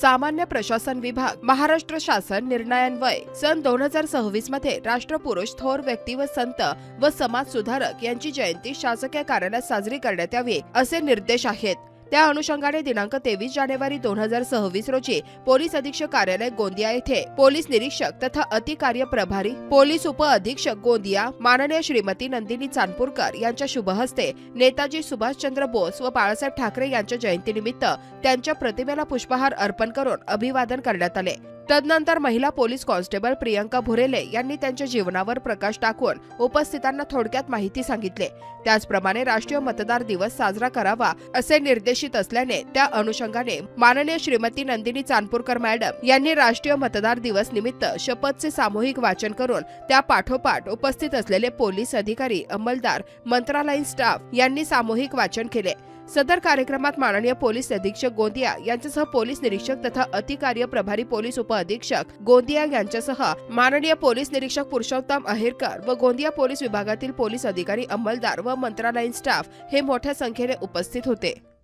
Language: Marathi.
सामान्य प्रशासन विभाग महाराष्ट्र शासन निर्णयान्वये. सन दोन हजार सव्वीसमध्ये राष्ट्रपुरुष थोर व्यक्ती व संत व समाज सुधारक यांची जयंती शासकीय कार्यालयात साजरी करण्यात यावी असे निर्देश आहेत. त्या अनुषंगाने दिनांक तेवीस जानेवारी दोन हजार सव्वीस रोजी पोलीस अधीक्षक कार्यालय गोंदिया येथे पोलीस निरीक्षक तथा अतिकार्य प्रभारी पोलीस उप अधीक्षक गोंदिया माननीय श्रीमती नंदिनी चांदपूरकर यांच्या शुभहस्ते नेताजी सुभाषचंद्र बोस व बाळासाहेब ठाकरे यांच्या जयंतीनिमित्त त्यांच्या प्रतिमेला पुष्पहार अर्पण करून अभिवादन करण्यात आले. तदनंतर महिला पोलीस कॉन्स्टेबल प्रियंका भुरेले यांनी त्यांच्या जीवनावर प्रकाश टाकून उपस्थितांना थोडक्यात माहिती सांगितले. त्याचप्रमाणे राष्ट्रीय मतदार दिवस साजरा करावा असे निर्देशित असल्याने त्या अनुषंगाने माननीय श्रीमती नंदिनी चांदपूरकर मॅडम यांनी राष्ट्रीय मतदार दिवस निमित्त शपथचे सामूहिक वाचन करून त्या पाठोपाठ उपस्थित असलेले पोलीस अधिकारी अंमलदार मंत्रालयीन स्टाफ यांनी सामूहिक वाचन केले. सदर कार्यक्रमात माननीय पोलीस अधीक्षक गोंदिया यांच्यासह पोलीस निरीक्षक तथा अतिकार्य प्रभारी पोलीस उप अधीक्षक गोंदिया यांच्यासह माननीय पोलीस निरीक्षक पुरुषोत्तम अहिरकर व गोंदिया पोलीस विभागातील पोलीस अधिकारी अंमलदार व मंत्रालयीन स्टाफ हे मोठ्या संख्येने उपस्थित होते.